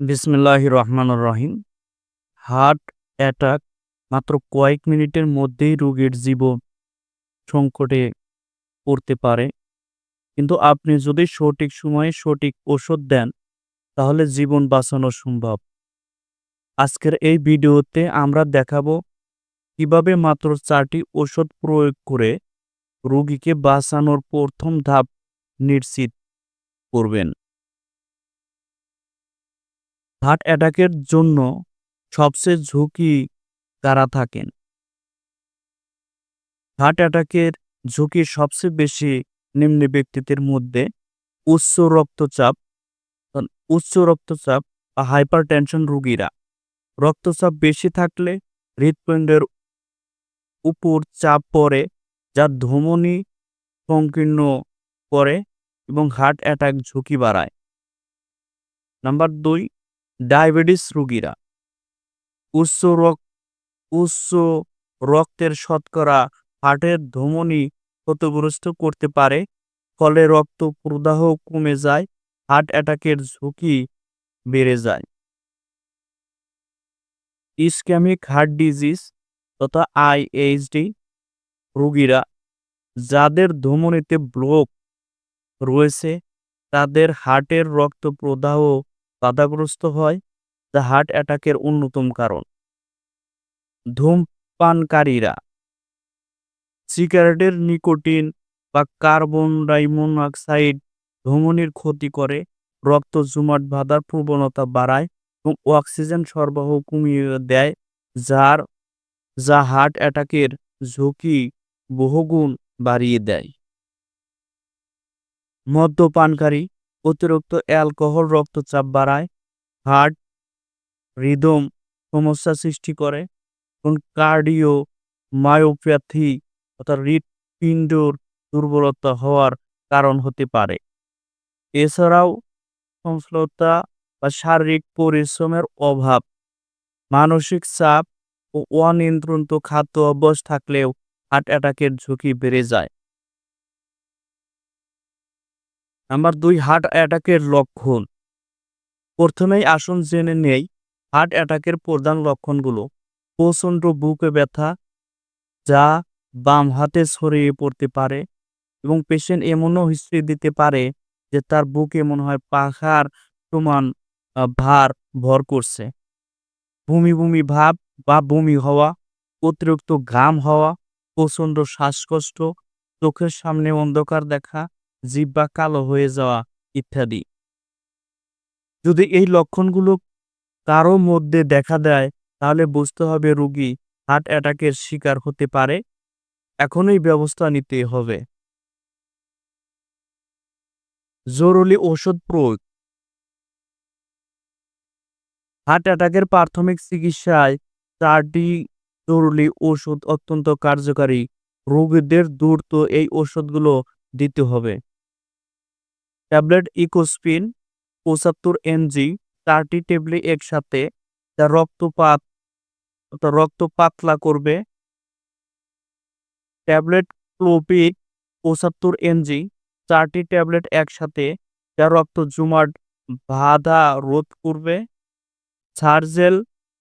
বিসমিল্লাহ রহমানুর রহিম। Heart attack মাত্র কয়েক মিনিটের মধ্যেই রোগীর জীবন সংকটে পড়তে পারে। কিন্তু আপনি যদি সঠিক সময়ে সঠিক ওষুধ দেন, তাহলে জীবন বাঁচানো সম্ভব। আজকের এই ভিডিওতে আমরা দেখাবো কীভাবে মাত্র চারটি ওষুধ প্রয়োগ করে রোগীকে বাঁচানোর প্রথম ধাপ নিশ্চিত করবেন। হার্ট অ্যাটাকের জন্য সবচেয়ে ঝুঁকি কারা থাকেন? হার্ট অ্যাটাকের ঝুঁকি সবচেয়ে বেশি নিম্ন ব্যক্তিদের মধ্যে উচ্চ রক্তচাপ উচ্চ রক্তচাপ বা হাইপার টেনশন রোগীরা। রক্তচাপ বেশি থাকলে হৃৎপিণ্ডের উপর চাপ পড়ে, যা ধমনী সংকীর্ণ করে এবং হার্ট অ্যাটাক ঝুঁকি বাড়ায়। নাম্বার দুই ডায়াবেটিস রোগীরা। উচ্চ রক্ত, উচ্চ রক্তের শতকরা হার্টের ধমনী ক্ষতিগ্রস্ত করতে পারে, ফলে রক্ত প্রদাহ কমে যায়, হার্ট অ্যাটাকের ঝুঁকি বেড়ে যায়। ইসক্যামিক হার্ট ডিজিজ তথা আইএইচডি রোগীরা যাদের ধমনীতে ব্লক রয়েছে, তাদের হার্টের রক্ত প্রদাহ বাধাগ্রস্ত হয়, যা হার্ট অ্যাটাকের অন্যতম কারণ। ধূমপানকারীরা সিগারেটের নিকোটিন বা কার্বন ডাইমোনোক্সাইড ধমনির ক্ষতি করে, রক্ত জমাট বাঁধার প্রবণতা বাড়ায় এবং অক্সিজেন সরবরাহ কমিয়ে দেয়, যার, যা হার্ট অ্যাটাকের ঝুঁকি বহুগুণ বাড়িয়ে দেয়। মদ্যপানকারী অতিরিক্ত অ্যালকোহল রক্তচাপ বাড়ায়, হার্ট হৃদম সমস্যা সৃষ্টি করে এবং কার্ডিও মায়োপ্যাথি অর্থাৎ হৃৎপিণ্ডর দুর্বলতা হওয়ার কারণ হতে পারে। এছাড়াও সংশ্লতা বা শারীরিক পরিশ্রমের অভাব, মানসিক চাপ ও অনিয়ন্ত্রিত খাদ্য অভ্যাস থাকলেও হার্ট অ্যাটাকের ঝুঁকি বেড়ে যায়। নাম্বার দুই হার্ট অ্যাটাকের লক্ষণ। প্রথমেই আসুন জেনে নেই হার্ট অ্যাটাকের প্রধান লক্ষণগুলো। প্রচণ্ড বুকে ব্যথা, যা বাম হাতে ছড়িয়ে পড়তে পারে এবং পেশেন্ট এমনও হিস্ট্রি দিতে পারে যে তার বুকে মনে হয় পাখার সমান ভার ভর করছে। বমি বমি ভাব বা বমি হওয়া, অতিরিক্ত ঘাম হওয়া, প্রচণ্ড শ্বাসকষ্ট, চোখের সামনে অন্ধকার দেখা জিব্বা কালো হয়ে যাওয়া ইত্যাদি। যদি এই লক্ষণগুলো কারও মধ্যে দেখা দেয়, তাহলে বুঝতে হবে রোগী হার্ট অ্যাটাকের শিকার হতে পারে। এখনই ব্যবস্থা নিতে হবে। জরুরি ওষুধ প্রয়োগ। হার্ট অ্যাটাকের প্রাথমিক চিকিৎসায় চারটি জরুরি ওষুধ অত্যন্ত কার্যকারী। রোগীদের দ্রুত এই ওষুধগুলো দিতে হবে। ট্যাবলেট ইকোস্পিন পঁচাত্তর এমজি চারটি টেবলি একসাথে যা রক্তপাত রক্ত পাতলা করবে। ট্যাবলেট ক্লোপিক পঁচাত্তর এমজি চারটি ট্যাবলেট একসাথে যা রক্ত জমাট, বাধা রোধ করবে। Sergel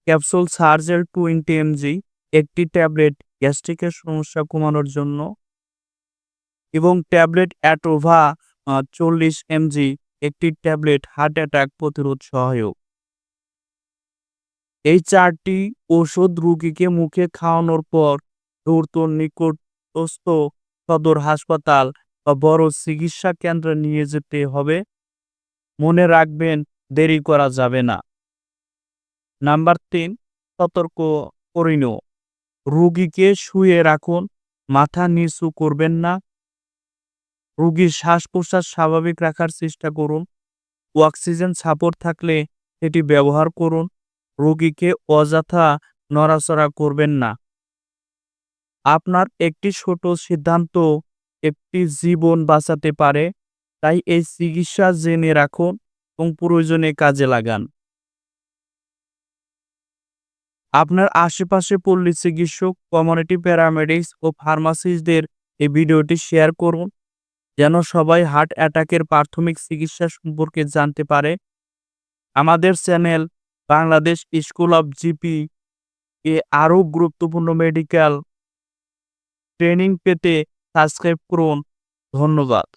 capsule Sergel twenty MG একটি ট্যাবলেট গ্যাস্ট্রিকের সমস্যা কমানোর জন্য এবং ট্যাবলেট অ্যাটোভা চল্লিশ এমজি একটি ট্যাবলেট হার্ট অ্যাটাক প্রতিরোধ সহায়ক। এই চারটি ওষুধ রোগীকে মুখে খাওয়ানোর পর দ্রুত নিকটস্থ সদর হাসপাতাল বা বড় চিকিৎসা কেন্দ্রে নিয়ে যেতে হবে। মনে রাখবেন, দেরি করা যাবে না। নাম্বার তিন, সতর্ক পরিণয় রুগীকে শুয়ে রাখুন, মাথা নিচু করবেন না। রোগীর শ্বাস প্রশ্বাস স্বাভাবিক রাখার চেষ্টা করুন। অক্সিজেন সাপোর্ট থাকলে এটি ব্যবহার করুন। রোগীকে অযথা নড়াচড়া করবেন না। আপনার একটি ছোট সিদ্ধান্ত একটি জীবন বাঁচাতে পারে, তাই এই চিকিৎসা জেনে রাখুন এবং প্রয়োজনে কাজে লাগান। আপনার আশেপাশে পল্লী চিকিৎসক, কমিউনিটি প্যারামেডিক্স ও ফার্মাসিস্টদের এই ভিডিওটি শেয়ার করুন। যেন সবাই হার্ট অ্যাটাকের প্রাথমিক চিকিৎসা সম্পর্কে জানতে পারে। আমাদের channel Bangladesh school of GP এ আরও গুরুত্বপূর্ণ মেডিকেল ট্রেনিং পেতে সাবস্ক্রাইব করুন। ধন্যবাদ।